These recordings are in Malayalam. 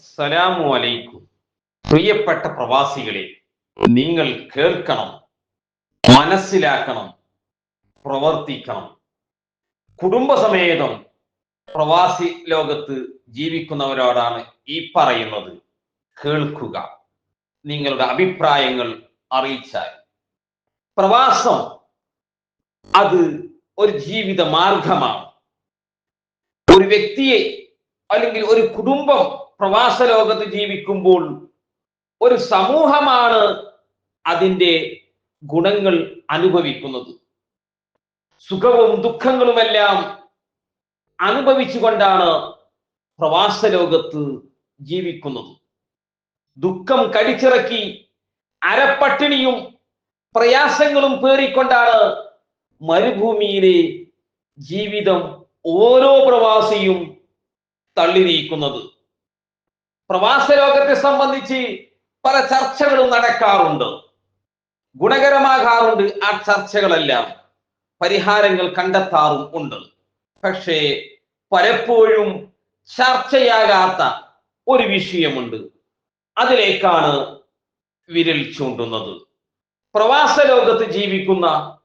അസ്സലാമു അലൈക്കും. പ്രിയപ്പെട്ട പ്രവാസികളെ നിങ്ങൾ കേൾക്കണം മനസ്സിലാക്കണം പ്രവർത്തിക്കണം. കുടുംബസമേതം പ്രവാസി ലോകത്ത് ജീവിക്കുന്നവരോടാണ് ഈ പറയുന്നത്. കേൾക്കുക നിങ്ങളുടെ അഭിപ്രായങ്ങൾ അറിയിച്ചാൽ. പ്രവാസം അത് ഒരു ജീവിത മാർഗമാണ് ഒരു വ്യക്തിയെ അല്ലെങ്കിൽ ഒരു കുടുംബം പ്രവാസ ലോകത്ത് ജീവിക്കുമ്പോൾ ഒരു സമൂഹമാണ് അതിന്റെ ഗുണങ്ങൾ അനുഭവിക്കുന്നത്. സുഖവും ദുഃഖങ്ങളുമെല്ലാം അനുഭവിച്ചുകൊണ്ടാണ് പ്രവാസ ലോകത്ത് ജീവിക്കുന്നത്. ദുഃഖം കടിച്ചിറക്കി അരപ്പട്ടിണിയും പ്രയാസങ്ങളും പേറിക്കൊണ്ടാണ് മരുഭൂമിയിലെ ജീവിതം ഓരോ പ്രവാസിയും തള്ളി നീക്കുന്നത് പ്രവാസ ലോകത്തെ സംബന്ധിച്ച് പല ചർച്ചകളും നടക്കാറുണ്ട്. ഗുണകരമാകാറുണ്ട് ആ ചർച്ചകളെല്ലാം. പരിഹാരങ്ങൾ കണ്ടെത്താറും ഉണ്ട്. പക്ഷേ പലപ്പോഴും ചർച്ചയാകാത്ത ഒരു വിഷയമുണ്ട്. അതിലേക്കാണ് വിരൽ ചൂണ്ടുന്നത്. പ്രവാസ ലോകത്ത് ജീവിക്കുന്ന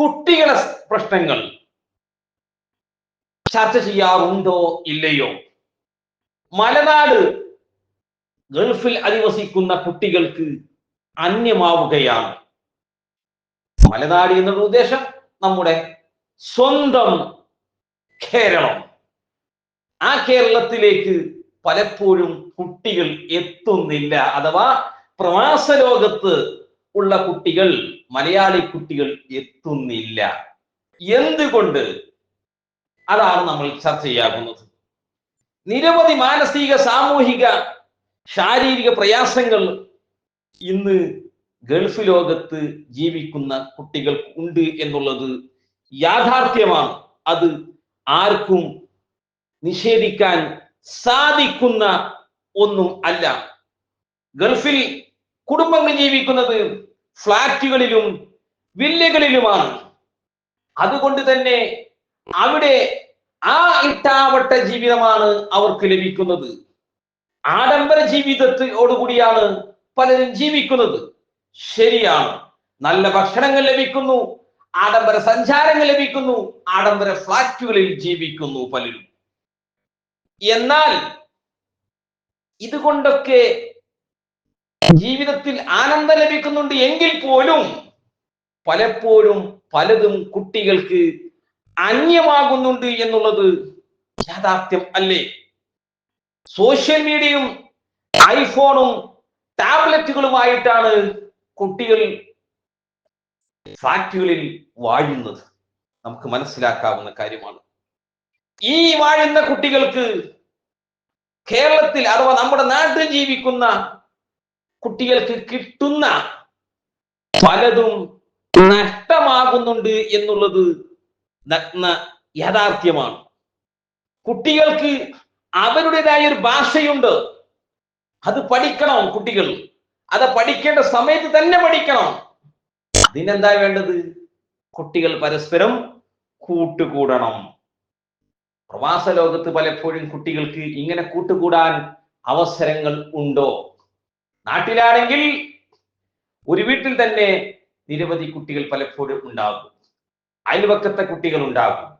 കുട്ടികളെ പ്രശ്നങ്ങൾ ചർച്ച ചെയ്യാറുണ്ടോ ഇല്ലയോ? മലനാട് ഗൾഫിൽ അധിവസിക്കുന്ന കുട്ടികൾക്ക് അന്യമാവുകയാണ്. മലനാട് എന്നുള്ള ഉദ്ദേശം നമ്മുടെ സ്വന്തം കേരളം. ആ കേരളത്തിലേക്ക് പലപ്പോഴും കുട്ടികൾ എത്തുന്നില്ല. അഥവാ പ്രവാസ ലോകത്ത് ഉള്ള കുട്ടികൾ മലയാളി കുട്ടികൾ എത്തുന്നില്ല. എന്തുകൊണ്ട്? അതാണ് നമ്മൾ ചർച്ച ചെയ്യാകുന്നത് നിരവധി മാനസിക സാമൂഹിക ശാരീരിക പ്രയാസങ്ങൾ ഇന്ന് ഗൾഫ് ലോകത്ത് ജീവിക്കുന്ന കുട്ടികൾ ഉണ്ട് എന്നുള്ളത് യാഥാർത്ഥ്യമാണ്. അത് ആർക്കും നിഷേധിക്കാൻ സാധിക്കുന്ന ഒന്നും അല്ല. ഗൾഫിൽ കുടുംബങ്ങൾ ജീവിക്കുന്നത് ഫ്ളാറ്റുകളിലും വില്ലകളിലുമാണ്. അതുകൊണ്ട് തന്നെ അവിടെ ആ ഇട്ടാവട്ട ജീവിതമാണ് അവർക്ക് ലഭിക്കുന്നത്. ആഡംബര ജീവിതത്തോടുകൂടിയാണ് പലരും ജീവിക്കുന്നത്. ശരിയാണ്. നല്ല ഭക്ഷണങ്ങൾ ലഭിക്കുന്നു. ആഡംബര സഞ്ചാരങ്ങൾ ലഭിക്കുന്നു. ആഡംബര ഫ്ലാറ്റുകളിൽ ജീവിക്കുന്നു പലരും. എന്നാൽ ഇതുകൊണ്ടൊക്കെ ജീവിതത്തിൽ ആനന്ദം ലഭിക്കുന്നുണ്ട് എങ്കിൽ പോലും പലപ്പോഴും പലതും കുട്ടികൾക്ക് അന്യമാകുന്നുണ്ട് എന്നുള്ളത് യാഥാർത്ഥ്യം അല്ലേ? സോഷ്യൽ മീഡിയയും ഐഫോണും ടാബ്ലറ്റുകളുമായിട്ടാണ് കുട്ടികൾ ഫാക്ടറികളിൽ വാഴുന്നത്. നമുക്ക് മനസ്സിലാക്കാവുന്ന കാര്യമാണ്. ഈ വാഴുന്ന കുട്ടികൾക്ക് കേരളത്തിൽ അഥവാ നമ്മുടെ നാട്ടിൽ ജീവിക്കുന്ന കുട്ടികൾക്ക് കിട്ടുന്ന പലതും നഷ്ടമാകുന്നുണ്ട് എന്നുള്ളത് നഗ്ന യാഥാർത്ഥ്യമാണ്. കുട്ടികൾക്ക് അവരുടേതായ ഒരു ഭാഷയുണ്ട്. അത് പഠിക്കണം കുട്ടികൾ. അത് പഠിക്കേണ്ട സമയത്ത് തന്നെ പഠിക്കണം. അതിനെന്താ വേണ്ടത്? കുട്ടികൾ പരസ്പരം കൂട്ടുകൂടണം. പ്രവാസ ലോകത്ത് പലപ്പോഴും കുട്ടികൾക്ക് ഇങ്ങനെ കൂട്ടുകൂടാൻ അവസരങ്ങൾ ഉണ്ടോ? നാട്ടിലാണെങ്കിൽ ഒരു വീട്ടിൽ തന്നെ നിരവധി കുട്ടികൾ പലപ്പോഴും ഉണ്ടാകും. അയൽവക്കത്തെ കുട്ടികൾ ഉണ്ടാകും.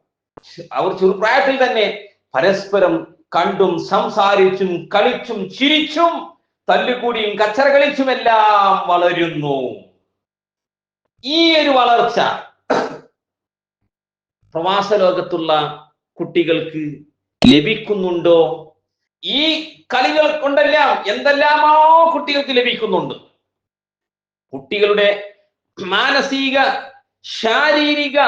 അവർ ചെറുപ്രായത്തിൽ തന്നെ പരസ്പരം കണ്ടും സംസാരിച്ചും കളിച്ചും ചിരിച്ചും തല്ലുകൂടിയും കച്ചറ കളിച്ചുമെല്ലാം വളരുന്നു. ഈ ഒരു വളർച്ച പ്രവാസ ലോകത്തുള്ള കുട്ടികൾക്ക് ലഭിക്കുന്നുണ്ടോ? ഈ കളികൾ കൊണ്ടെല്ലാം എന്തെല്ലാമോ കുട്ടികൾക്ക് ലഭിക്കുന്നുണ്ട്. കുട്ടികളുടെ മാനസിക ശാരീരിക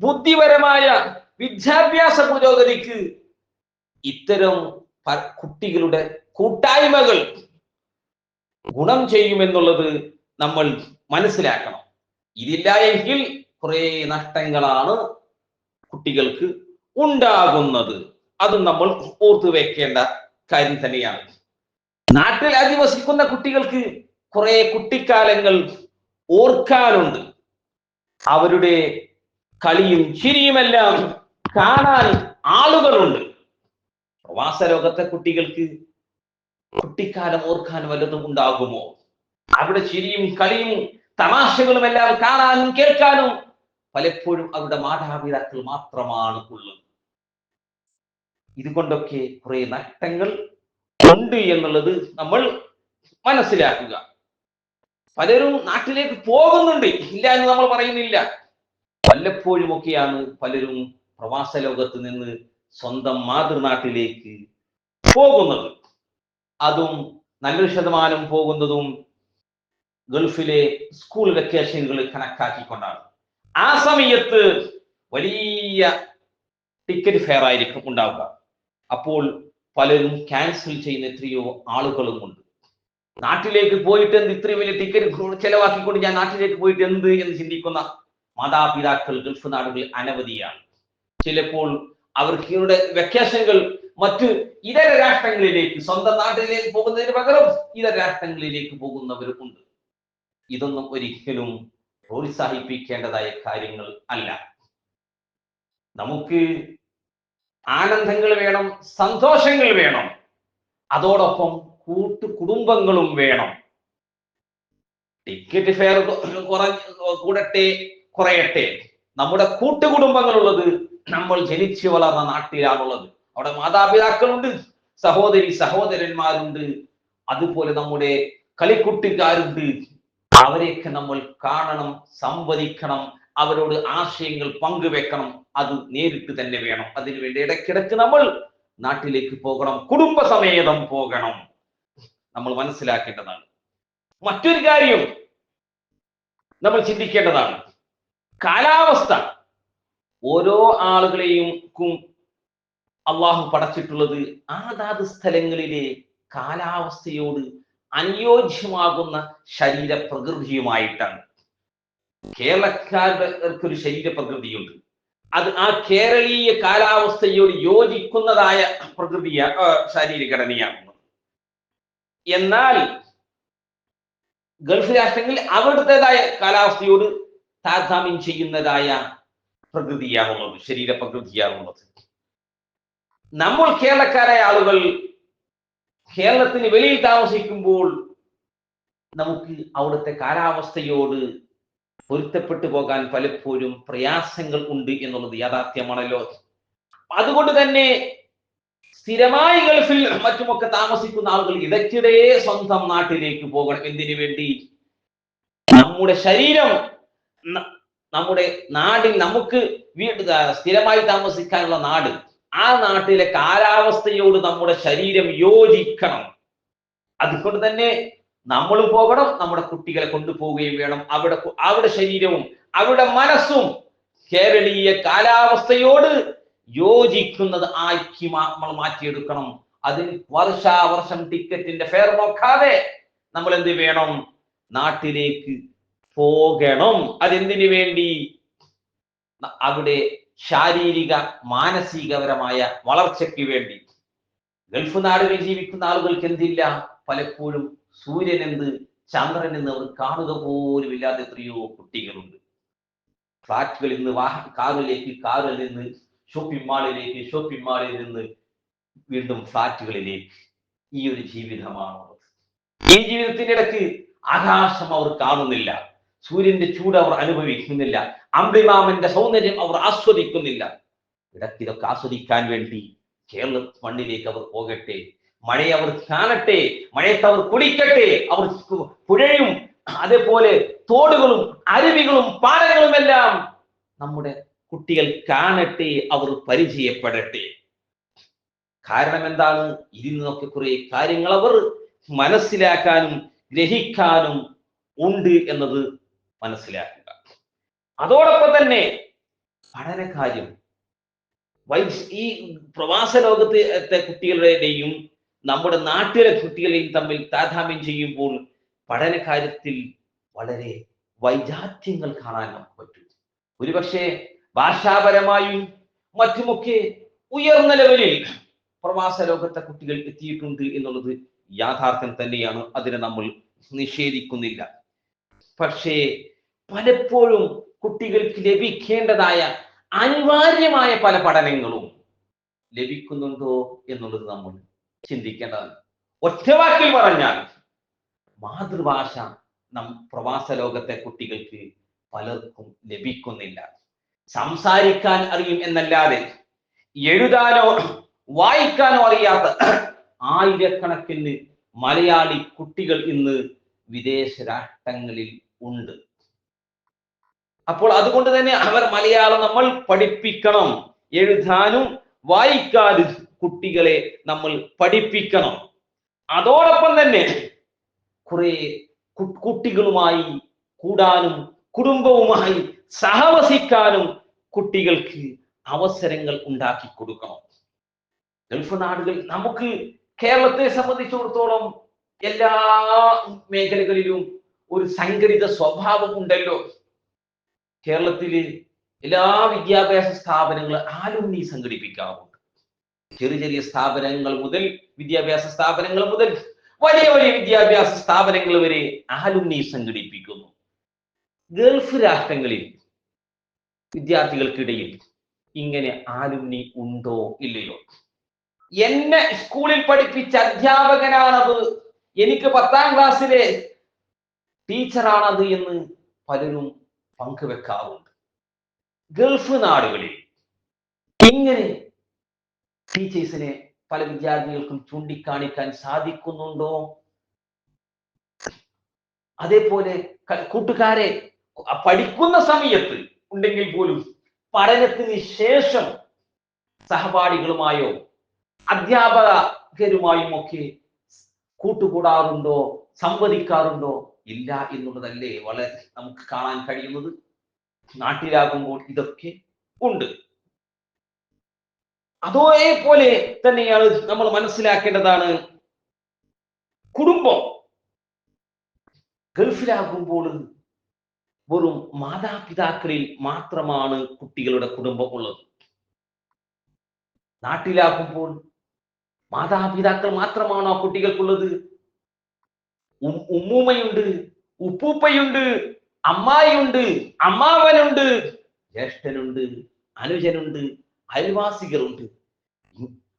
ബുദ്ധിപരമായ വിദ്യാഭ്യാസ പുരോഗതിക്ക് ഇത്തരം കുട്ടികളുടെ കൂട്ടായ്മകൾ ഗുണം ചെയ്യുമെന്നുള്ളത് നമ്മൾ മനസ്സിലാക്കണം. ഇതില്ല എങ്കിൽ കുറെ നഷ്ടങ്ങളാണ് കുട്ടികൾക്ക് ഉണ്ടാകുന്നത്. അത് നമ്മൾ ഓർത്തു വെക്കേണ്ട കാര്യം തന്നെയാണ്. നാട്ടിൽ അധിവസിക്കുന്ന കുട്ടികൾക്ക് കുറെ കുട്ടിക്കാലങ്ങൾ ഓർക്കാനുണ്ട്. അവരുടെ കളിയും ചിരിയുമെല്ലാം കാണാൻ ആളുകളുണ്ട്. പ്രവാസ ലോകത്തെ കുട്ടികൾക്ക് കുട്ടിക്കാലം ഓർക്കാൻ വല്ലതും ഉണ്ടാകുമോ? അവിടെ ചിരിയും കളിയും തമാശകളും എല്ലാം കാണാനും കേൾക്കാനും പലപ്പോഴും അവരുടെ മാതാപിതാക്കൾ മാത്രമാണ് ഉള്ളത്. ഇതുകൊണ്ടൊക്കെ കുറെ നഷ്ടങ്ങൾ ഉണ്ട് എന്നുള്ളത് നമ്മൾ മനസ്സിലാക്കുക. പലരും നാട്ടിലേക്ക് പോകുന്നുണ്ട്. ഇല്ല എന്ന് നമ്മൾ പറയുന്നില്ല. വല്ലപ്പോഴുമൊക്കെയാണ് പലരും പ്രവാസ ലോകത്ത് നിന്ന് സ്വന്തം മാതൃനാട്ടിലേക്ക് പോകുന്നത്. അതും നല്ലൊരു ശതമാനം പോകുന്നതും ഗൾഫിലെ സ്കൂൾ വെക്കേഷനുകൾ കണക്കാക്കിക്കൊണ്ടാണ്. ആ സമയത്ത് വലിയ ടിക്കറ്റ് ഫെയർ ആയിരിക്കും ഉണ്ടാവുക. അപ്പോൾ പലരും ക്യാൻസൽ ചെയ്യുന്ന എത്രയോ ആളുകളും ഉണ്ട് നാട്ടിലേക്ക് പോയിട്ട് എന്ത് ഇത്രയും വലിയ ടിക്കറ്റ് ചെലവാക്കിക്കൊണ്ട് ഞാൻ നാട്ടിലേക്ക് പോയിട്ട് എന്ത് എന്ന് ചിന്തിക്കുന്ന മാതാപിതാക്കൾ ഗൾഫ് നാടുകളിൽ അനവധിയാണ്. ചിലപ്പോൾ അവർക്ക് ഇവരുടെ വെക്കേഷനുകൾ മറ്റ് ഇതര രാഷ്ട്രങ്ങളിലേക്ക് സ്വന്തം നാട്ടിലേക്ക് പോകുന്നതിന് പകരം ഇതര രാഷ്ട്രങ്ങളിലേക്ക് പോകുന്നവരുമുണ്ട് ഇതൊന്നും ഒരിക്കലും പ്രോത്സാഹിപ്പിക്കേണ്ടതായ കാര്യങ്ങൾ അല്ല. നമുക്ക് ആനന്ദങ്ങൾ വേണം സന്തോഷങ്ങൾ വേണം. അതോടൊപ്പം കൂട്ടു കുടുംബങ്ങളും വേണം. ടിക്കറ്റ് ഫെയർ കുറ കൂടട്ടെ കുറയട്ടെ. നമ്മുടെ കൂട്ടുകുടുംബങ്ങളുള്ളത് നമ്മൾ ജനിച്ചു വളർന്ന നാട്ടിലാണുള്ളത്. അവിടെ മാതാപിതാക്കളുണ്ട് സഹോദരി സഹോദരന്മാരുണ്ട് അതുപോലെ നമ്മുടെ കളിക്കുട്ടിക്കാരുണ്ട്. അവരെയൊക്കെ നമ്മൾ കാണണം സംവദിക്കണം അവരോട് ആശയങ്ങൾ പങ്കുവെക്കണം. അത് നേരിട്ട് തന്നെ വേണം. അതിനുവേണ്ടി ഇടയ്ക്കിടയ്ക്ക് നമ്മൾ നാട്ടിലേക്ക് പോകണം കുടുംബസമേതം പോകണം. നമ്മൾ മനസ്സിലാക്കേണ്ടതാണ്. മറ്റൊരു കാര്യം നമ്മൾ ചിന്തിക്കേണ്ടതാണ്. കാലാവസ്ഥ. ഓരോ ആളുകളെയും അള്ളാഹു പടച്ചിട്ടുള്ളത് ആതാത് സ്ഥലങ്ങളിലെ കാലാവസ്ഥയോട് അനുയോജ്യമാകുന്ന ശരീര പ്രകൃതിയുമായിട്ടാണ് കേരളക്കാരുടെ ഒരു ശരീര പ്രകൃതിയുണ്ട് അത് ആ കേരളീയ കാലാവസ്ഥയോട് യോജിക്കുന്നതായ പ്രകൃതിയ ശാരീരഘടനയാകുന്നത്. എന്നാൽ ഗൾഫ് രാഷ്ട്രങ്ങളിൽ അവിടുത്തേതായ കാലാവസ്ഥയോട് താരതമ്യം ചെയ്യുന്നതായ പ്രകൃതിയാണുള്ളത് ശരീര പ്രകൃതിയാണുള്ളത് നമ്മൾ കേരളക്കാരായ ആളുകൾ കേരളത്തിന് വെളിയിൽ താമസിക്കുമ്പോൾ നമുക്ക് അവിടുത്തെ കാലാവസ്ഥയോട് പൊരുത്തപ്പെട്ടു പോകാൻ പലപ്പോഴും പ്രയാസങ്ങൾ ഉണ്ട് എന്നുള്ളത് യാഥാർത്ഥ്യമാണല്ലോ. അതുകൊണ്ട് തന്നെ സ്ഥിരമായി ഗൾഫിൽ മറ്റുമൊക്കെ താമസിക്കുന്ന ആളുകൾ ഇടയ്ക്കിടെ സ്വന്തം നാട്ടിലേക്ക് പോകണം. എന്തിനു വേണ്ടി? നമ്മുടെ ശരീരം നമ്മുടെ നാടിൽ നമുക്ക് വീട് സ്ഥിരമായി താമസിക്കാനുള്ള നാട്. ആ നാട്ടിലെ കാലാവസ്ഥയോട് നമ്മുടെ ശരീരം യോജിക്കണം. അതുകൊണ്ട് തന്നെ നമ്മൾ പോകണം നമ്മുടെ കുട്ടികളെ കൊണ്ടുപോവുകയും വേണം. അവിടെ അവിടെ ശരീരവും അവിടെ മനസ്സും കേരളീയ കാലാവസ്ഥയോട് യോജിക്കുന്നത് ആക്കി നമ്മൾ മാറ്റിയെടുക്കണം. അതിന് വർഷാവർഷം ടിക്കറ്റിന്റെ ഫെയർ നോക്കാതെ നമ്മൾ എന്ത് വേണം? നാട്ടിലേക്ക് പോകണം. അതെന്തിനു വേണ്ടി? അവിടെ ശാരീരിക മാനസികപരമായ വളർച്ചയ്ക്ക് വേണ്ടി. ഗൾഫ് നാടുകളിൽ ജീവിക്കുന്ന ആളുകൾക്ക് എന്തില്ല? പലപ്പോഴും സൂര്യൻ എന്ത് ചന്ദ്രൻ എന്ന് അവർ കാണുക പോലും ഇല്ലാത്ത എത്രയോ കുട്ടികളുണ്ട്. ഫ്ലാറ്റുകളിൽ നിന്ന് വാഹ കാറിലേക്ക് കാറിൽ നിന്ന് ഷോപ്പിംഗ് മാളിലേക്ക് ഷോപ്പിംഗ് മാളിൽ നിന്ന് വീണ്ടും ഫ്ലാറ്റുകളിലേക്ക്. ഈ ഒരു ജീവിതമാണുള്ളത് ഈ ജീവിതത്തിന്റെ ഇടയ്ക്ക് ആകാശം അവർ കാണുന്നില്ല. സൂര്യന്റെ ചൂട് അവർ അനുഭവിക്കുന്നില്ല. അമ്പിമാമന്റെ സൗന്ദര്യം അവർ ആസ്വദിക്കുന്നില്ല. ഇടയ്ക്ക് ഇതൊക്കെ ആസ്വദിക്കാൻ വേണ്ടി കേരള മണ്ണിലേക്ക് അവർ പോകട്ടെ. മഴയെ അവർ കാണട്ടെ. മഴയത്ത് അവർ കുടിക്കട്ടെ അവർ പുഴയും അതേപോലെ തോടുകളും അരുവികളും പാലങ്ങളും എല്ലാം നമ്മുടെ കുട്ടികൾ കാണട്ടെ. അവർ പരിചയപ്പെടട്ടെ. കാരണം എന്താണ്? ഇതിൽ നിന്നൊക്കെ കുറെ കാര്യങ്ങൾ അവർ മനസ്സിലാക്കാനും ഗ്രഹിക്കാനും ഉണ്ട് എന്നത് മനസ്സിലാക്കുക. അതോടൊപ്പം തന്നെ പഠനകാര്യം വൈസ് ഈ പ്രവാസ ലോകത്തെ കുട്ടികളുടെയും നമ്മുടെ നാട്ടിലെ കുട്ടികളെയും തമ്മിൽ താതാമ്യം ചെയ്യുമ്പോൾ പഠന കാര്യത്തിൽ വളരെ വൈജാത്യങ്ങൾ കാണാൻ നമുക്ക് പറ്റും. ഒരുപക്ഷെ ഭാഷാപരമായും മറ്റുമൊക്കെ ഉയർന്ന ലെവലിൽ പ്രവാസ ലോകത്തെ കുട്ടികൾ എത്തിയിട്ടുണ്ട് എന്നുള്ളത് യാഥാർത്ഥ്യം തന്നെയാണ്. അതിനെ നമ്മൾ നിഷേധിക്കുന്നില്ല. പക്ഷേ പലപ്പോഴും കുട്ടികൾക്ക് ലഭിക്കേണ്ടതായ അനിവാര്യമായ പല പഠനങ്ങളും ലഭിക്കുന്നുണ്ടോ എന്നുള്ളത് നമ്മൾ ചിന്തിക്കേണ്ടതാണ്. ഒറ്റവാക്കിൽ പറഞ്ഞാൽ മാതൃഭാഷ നം പ്രവാസ ലോകത്തെ കുട്ടികൾക്ക് പലർക്കും ലഭിക്കുന്നില്ല. സംസാരിക്കാൻ അറിയും എന്നല്ലാതെ എഴുതാനോ വായിക്കാനോ അറിയാത്ത ആയിരക്കണക്കിന് മലയാളി കുട്ടികൾ ഇന്ന് വിദേശ രാഷ്ട്രങ്ങളിൽ ഉണ്ട്. അപ്പോൾ അതുകൊണ്ട് തന്നെ അവർ മലയാളം നമ്മൾ പഠിപ്പിക്കണം. എഴുതാനും വായിക്കാനും കുട്ടികളെ നമ്മൾ പഠിപ്പിക്കണം. അതോടൊപ്പം തന്നെ കുറെ കുട്ടികളുമായി കൂടാനും കുടുംബവുമായി സഹവസിക്കാനും കുട്ടികൾക്ക് അവസരങ്ങൾ ഉണ്ടാക്കി കൊടുക്കണം. ഗൾഫ് നാടുകൾ നമുക്ക് കേരളത്തെ സംബന്ധിച്ചിടത്തോളം എല്ലാ മേഖലകളിലും ഒരു സംഘടിത സ്വഭാവം ഉണ്ടല്ലോ. കേരളത്തിൽ എല്ലാ വിദ്യാഭ്യാസ സ്ഥാപനങ്ങളും ആലുമിനി സംഘടിപ്പിക്കാറുണ്ട്. ചെറിയ ചെറിയ സ്ഥാപനങ്ങൾ മുതൽ വിദ്യാഭ്യാസ സ്ഥാപനങ്ങൾ മുതൽ വലിയ വലിയ വിദ്യാഭ്യാസ സ്ഥാപനങ്ങൾ വരെ ആലുമിനി സംഘടിപ്പിക്കുന്നു. ഗൾഫ് രാഷ്ട്രങ്ങളിൽ വിദ്യാർത്ഥികൾക്കിടയിൽ ഇങ്ങനെ ആലുമിനി ഉണ്ടോ ഇല്ലയോ? എന്നെ സ്കൂളിൽ പഠിപ്പിച്ച അധ്യാപകനാണത്. എനിക്ക് പത്താം ക്ലാസ്സിലെ ടീച്ചറാണത് എന്ന് പലരും പങ്കുവെക്കാറുണ്ട്. ഗൾഫ് നാടുകളിൽ ഇങ്ങനെ ടീച്ചേഴ്സിനെ പല വിദ്യാർത്ഥികൾക്കും ചൂണ്ടിക്കാണിക്കാൻ സാധിക്കുന്നുണ്ടോ? അതേപോലെ കൂട്ടുകാരെ പഠിക്കുന്ന സമയത്ത് ഉണ്ടെങ്കിൽ പോലും പഠനത്തിന് ശേഷം സഹപാഠികളുമായോ അധ്യാപകരുമായും ഒക്കെ കൂട്ടുകൂടാറുണ്ടോ? സംവദിക്കാറുണ്ടോ? ഇല്ല എന്നുള്ളതല്ലേ വളരെ നമുക്ക് കാണാൻ കഴിയുന്നത്. നാട്ടിലാകുമ്പോൾ ഇതൊക്കെ ഉണ്ട്. അതേപോലെ തന്നെയാണ് നമ്മൾ മനസ്സിലാക്കേണ്ടതാണ് കുടുംബം. ഗൾഫിലാകുമ്പോൾ വെറും മാതാപിതാക്കളിൽ മാത്രമാണ് കുട്ടികളുടെ കുടുംബം ഉള്ളത്. നാട്ടിലാകുമ്പോൾ മാതാപിതാക്കൾ മാത്രമാണോ കുട്ടികൾക്കുള്ളത്? ഉമ്മൂമ്മയുണ്ട് ഉപ്പൂപ്പയുണ്ട് അമ്മായിയുണ്ട് അമ്മാവനുണ്ട് ജ്യേഷ്ഠനുണ്ട് അനുജനുണ്ട് അയൽവാസികളുണ്ട്.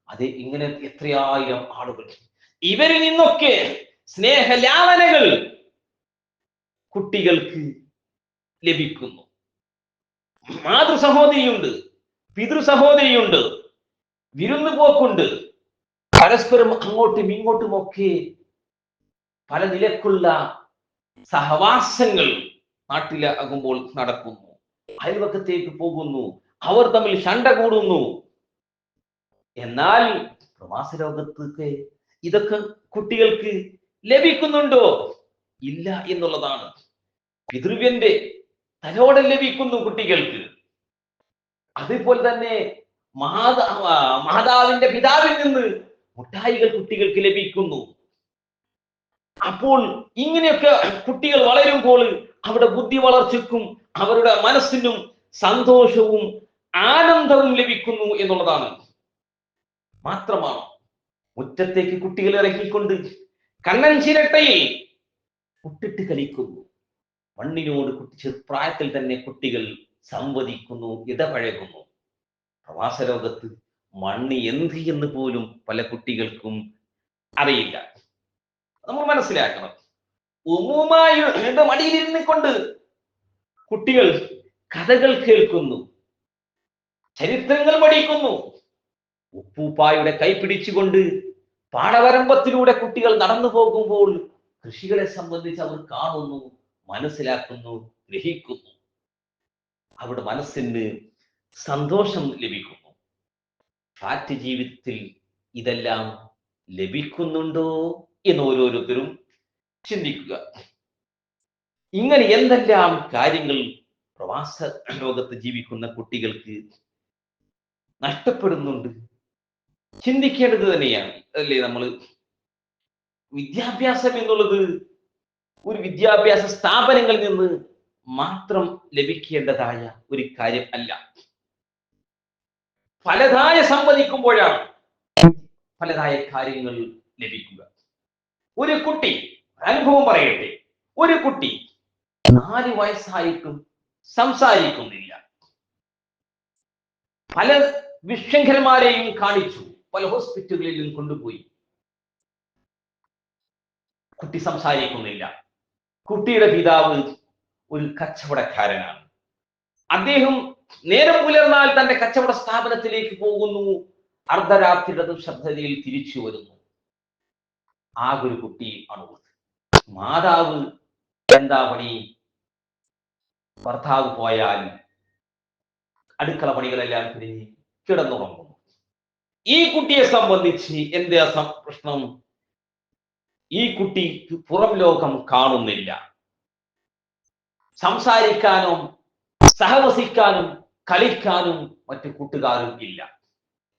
അതെ ഇങ്ങനെ എത്രയായിരം ആളുകൾ. ഇവരിൽ നിന്നൊക്കെ സ്നേഹലാവനകൾ കുട്ടികൾക്ക് ലഭിക്കുന്നു. മാതൃ സഹോദരിയുണ്ട് പിതൃ സഹോദരിയുണ്ട് വിരുന്നു പോക്കുണ്ട് പരസ്പരം അങ്ങോട്ടും ഇങ്ങോട്ടും ഒക്കെ പല നിലക്കുള്ള സഹവാസങ്ങൾ നാട്ടിലാകുമ്പോൾ നടക്കുന്നു. അയൽവക്കത്തേക്ക് പോകുന്നു. അവർ തമ്മിൽ ശണ്ട കൂടുന്നു. എന്നാൽ പ്രവാസ ലോകത്തേക്ക് ഇതൊക്കെ കുട്ടികൾക്ക് ലഭിക്കുന്നുണ്ടോ? ഇല്ല എന്നുള്ളതാണ്. പിതൃവ്യന്റെ തലോടെ ലഭിക്കുന്നു കുട്ടികൾക്ക്. അതേപോലെ തന്നെ മാതാ മാതാവിന്റെ പിതാവിൽ നിന്ന് മുട്ടായികൾ കുട്ടികൾക്ക് ലഭിക്കുന്നു. അപ്പോൾ ഇങ്ങനെയൊക്കെ കുട്ടികൾ വളരുമ്പോൾ അവരുടെ ബുദ്ധി വളർച്ചയ്ക്കും അവരുടെ മനസ്സിനും സന്തോഷവും ആനന്ദവും ലഭിക്കുന്നു എന്നുള്ളതാണ്. മാത്രമാണ് മുറ്റത്തേക്ക് കുട്ടികൾ ഇറക്കിക്കൊണ്ട് കണ്ണൻ ചിരട്ടയിൽ കുട്ടിട്ട് കളിക്കുന്നു. മണ്ണിനോട് കുട്ടി പ്രായത്തിൽ തന്നെ കുട്ടികൾ സംവദിക്കുന്നു ഇടപഴകുന്നു. പ്രവാസ ലോകത്ത് മണ്ണ് എന്ത് എന്ന് പോലും പല കുട്ടികൾക്കും അറിയില്ല. നമ്മൾ മനസ്സിലാക്കണം. ഉമ്മുമായുടെ മടിയിലിരുന്ന് കൊണ്ട് കുട്ടികൾ കഥകൾ കേൾക്കുന്നു. ചരിത്രങ്ങൾ പഠിക്കുന്നു. ഉപ്പൂപ്പായുടെ കൈ പിടിച്ചുകൊണ്ട് പാടവരമ്പത്തിലൂടെ കുട്ടികൾ നടന്നു പോകുമ്പോൾ കൃഷികളെ സംബന്ധിച്ച് അവർ കാണുന്നു മനസ്സിലാക്കുന്നു ഗ്രഹിക്കുന്നു. അവരുടെ മനസ്സിന് സന്തോഷം ലഭിക്കുന്നു. ഫ്ലാറ്റ് ജീവിതത്തിൽ ഇതെല്ലാം ലഭിക്കുന്നുണ്ടോ? എന്ന് ഓരോരുത്തരും ചിന്തിക്കുക. ഇങ്ങനെ എന്തെല്ലാം കാര്യങ്ങൾ പ്രവാസ ലോകത്ത് ജീവിക്കുന്ന കുട്ടികൾക്ക് നഷ്ടപ്പെടുന്നുണ്ട്? ചിന്തിക്കേണ്ടത് തന്നെയാണ്. അല്ലേ നമ്മൾ വിദ്യാഭ്യാസം എന്നുള്ളത് ഒരു വിദ്യാഭ്യാസ സ്ഥാപനങ്ങളിൽ നിന്ന് മാത്രം ലഭിക്കേണ്ടതായ ഒരു കാര്യം അല്ല. ഫലതായ സംവദിക്കുമ്പോഴാണ് ഫലതായ കാര്യങ്ങൾ ലഭിക്കുക. ഒരു കുട്ടി അനുഭവം പറയട്ടെ. ഒരു കുട്ടി നാല് വയസ്സായിട്ടും സംസാരിക്കുന്നില്ല. പല വിശൃംഖലന്മാരെയും കാണിച്ചു. പല ഹോസ്പിറ്റലുകളിലും കൊണ്ടുപോയി. കുട്ടി സംസാരിക്കുന്നില്ല. കുട്ടിയുടെ പിതാവ് ഒരു കച്ചവടക്കാരനാണ്. അദ്ദേഹം നേരം പുലർന്നാൽ തന്റെ കച്ചവട സ്ഥാപനത്തിലേക്ക് പോകുന്നു. അർദ്ധരാത്രിയുടെ ശ്രദ്ധയിൽ തിരിച്ചു വരുന്നു. ആകെ ഒരു കുട്ടി ആണുള്ളത് മാതാവ് എന്താ പണി? ഭർത്താവ് പോയാൽ അടുക്കള പണികളെല്ലാം തിരിഞ്ഞ് കിടന്നുറങ്ങുന്നു ഈ കുട്ടിയെ സംബന്ധിച്ച് എന്താ പ്രശ്നം? ഈ കുട്ടി പുറം ലോകം കാണുന്നില്ല. സംസാരിക്കാനും സഹവസിക്കാനും കളിക്കാനും മറ്റു കൂട്ടുകാരും ഇല്ല.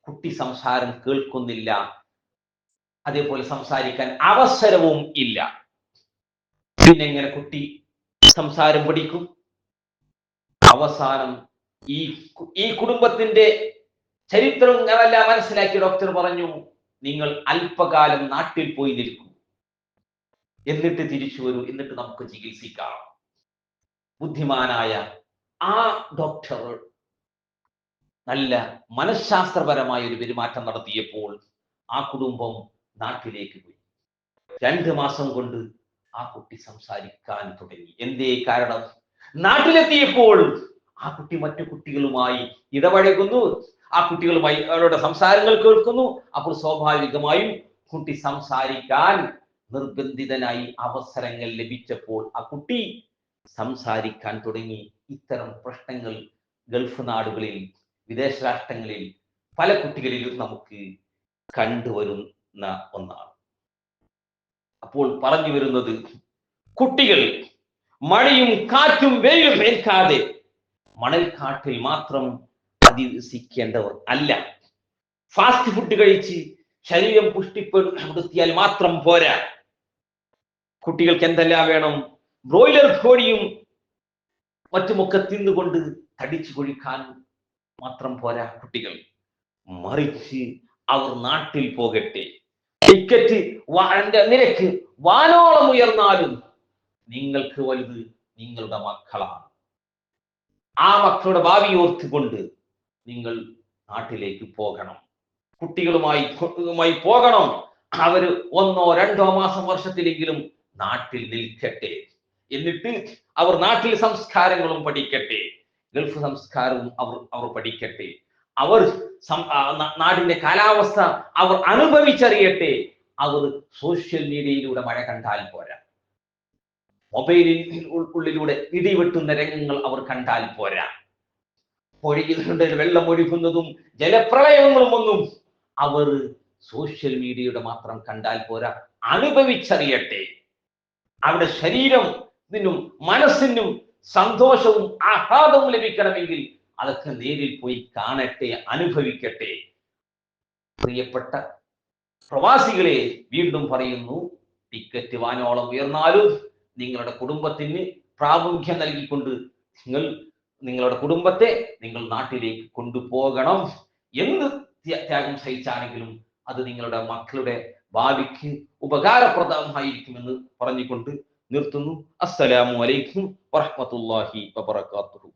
കുട്ടി സംസാരം കേൾക്കുന്നില്ല. അതേപോലെ സംസാരിക്കാൻ അവസരവും ഇല്ല. പിന്നെ എങ്ങനെ കുട്ടി സംസാരം പഠിക്കും. അവസാനം ഈ ഈ കുടുംബത്തിന്റെ ചരിത്രം ഞാനെല്ലാം മനസ്സിലാക്കി ഡോക്ടർ പറഞ്ഞു നിങ്ങൾ അല്പകാലം നാട്ടിൽ പോയി നിൽക്കൂ. എന്നിട്ട് തിരിച്ചു വരൂ. എന്നിട്ട് നമുക്ക് ചികിത്സിക്കാം. ബുദ്ധിമാനായ ആ ഡോക്ടർ നല്ല മനഃശാസ്ത്രപരമായ ഒരു പെരുമാറ്റം നടത്തിയപ്പോൾ ആ കുടുംബം നാട്ടിലേക്ക് പോയി. രണ്ട് മാസം കൊണ്ട് ആ കുട്ടി സംസാരിക്കാൻ തുടങ്ങി. എന്തേ കാരണം? നാട്ടിലെത്തിയപ്പോൾ ആ കുട്ടി മറ്റു കുട്ടികളുമായി ഇടപഴകുന്നു. ആ കുട്ടികളുമായി അവരുടെ സംസാരങ്ങൾ കേൾക്കുന്നു. അപ്പോൾ സ്വാഭാവികമായും കുട്ടി സംസാരിക്കാൻ നിർബന്ധിതനായി അവസരങ്ങൾ ലഭിച്ചപ്പോൾ ആ കുട്ടി സംസാരിക്കാൻ തുടങ്ങി. ഇത്തരം പ്രശ്നങ്ങൾ ഗൾഫ് നാടുകളിൽ വിദേശ രാഷ്ട്രങ്ങളിൽ പല കുട്ടികളിലും നമുക്ക് കണ്ടുവരുന്ന ഒന്നാണ്. അപ്പോൾ പറഞ്ഞു വരുന്നത് കുട്ടികൾ മഴയും കാറ്റും വെയിലും ഏൽക്കാതെ മണൽക്കാട്ടിൽ മാത്രം അധിവസിക്കേണ്ടവർ അല്ല. ഫാസ്റ്റ് ഫുഡ് കഴിച്ച് ശരീരം പുഷ്ടിപ്പെടുത്തിയാൽ മാത്രം പോരാ. കുട്ടികൾക്ക് എന്തെല്ലാം വേണം? ബ്രോയിലർ കോഴിയും മറ്റുമൊക്കെ തിന്നുകൊണ്ട് തടിച്ചു കൊഴിക്കാൻ മാത്രം പോരാ കുട്ടികൾ. മറിച്ച് അവർ നാട്ടിൽ പോകട്ടെ. ടിക്കറ്റ് വാഴന്റെ നിരക്ക് വാനോളം ഉയർന്നാലും നിങ്ങൾക്ക് വലുത് നിങ്ങളുടെ മക്കളാണ്. ആ മക്കളുടെ ഭാവി ഓർത്തുകൊണ്ട് നിങ്ങൾ നാട്ടിലേക്ക് പോകണം. കുട്ടികളുമായി മായി പോകണം. അവർ ഒന്നോ രണ്ടോ മാസം വർഷത്തിലെങ്കിലും നാട്ടിൽ നിൽക്കട്ടെ. എന്നിട്ട് അവർ നാട്ടിൽ സംസ്കാരങ്ങളും പഠിക്കട്ടെ. ഗൾഫ് സംസ്കാരവും അവർ അവർ പഠിക്കട്ടെ. അവർ നാടിന്റെ കാലാവസ്ഥ അവർ അനുഭവിച്ചറിയട്ടെ. അവർ സോഷ്യൽ മീഡിയയിലൂടെ മഴ കണ്ടാൽ പോരാ. മൊബൈലിൽ ഉള്ളിലൂടെ ഇടിവെട്ടുന്ന രംഗങ്ങൾ അവർ കണ്ടാൽ പോരാ. പൊഴികളുടെ വെള്ളം ഒഴുകുന്നതും ജലപ്രളയങ്ങളും ഒന്നും അവർ സോഷ്യൽ മീഡിയയുടെ മാത്രം കണ്ടാൽ പോരാ. അനുഭവിച്ചറിയട്ടെ. അവിടെ ശരീരത്തിനും മനസ്സിനും സന്തോഷവും ആഹ്ലാദവും ലഭിക്കണമെങ്കിൽ അതൊക്കെ നേരിൽ പോയി കാണട്ടെ അനുഭവിക്കട്ടെ. പ്രിയപ്പെട്ട പ്രവാസികളെ വീണ്ടും പറയുന്നു ടിക്കറ്റ് വാനോളം ഉയർന്നാലും നിങ്ങളുടെ കുടുംബത്തിന് പ്രാമുഖ്യം നൽകിക്കൊണ്ട് നിങ്ങൾ നിങ്ങളുടെ കുടുംബത്തെ നിങ്ങൾ നാട്ടിലേക്ക് കൊണ്ടുപോകണം. എന്ത് ത്യാഗം സഹിച്ചാണെങ്കിലും അത് നിങ്ങളുടെ മക്കളുടെ ഭാവിക്ക് ഉപകാരപ്രദമായിരിക്കുമെന്ന് പറഞ്ഞുകൊണ്ട് നിർത്തുന്നു. അസ്സലാമു അലൈക്കും വറഹ്മത്തുള്ളാഹി വബറകാതുഹു.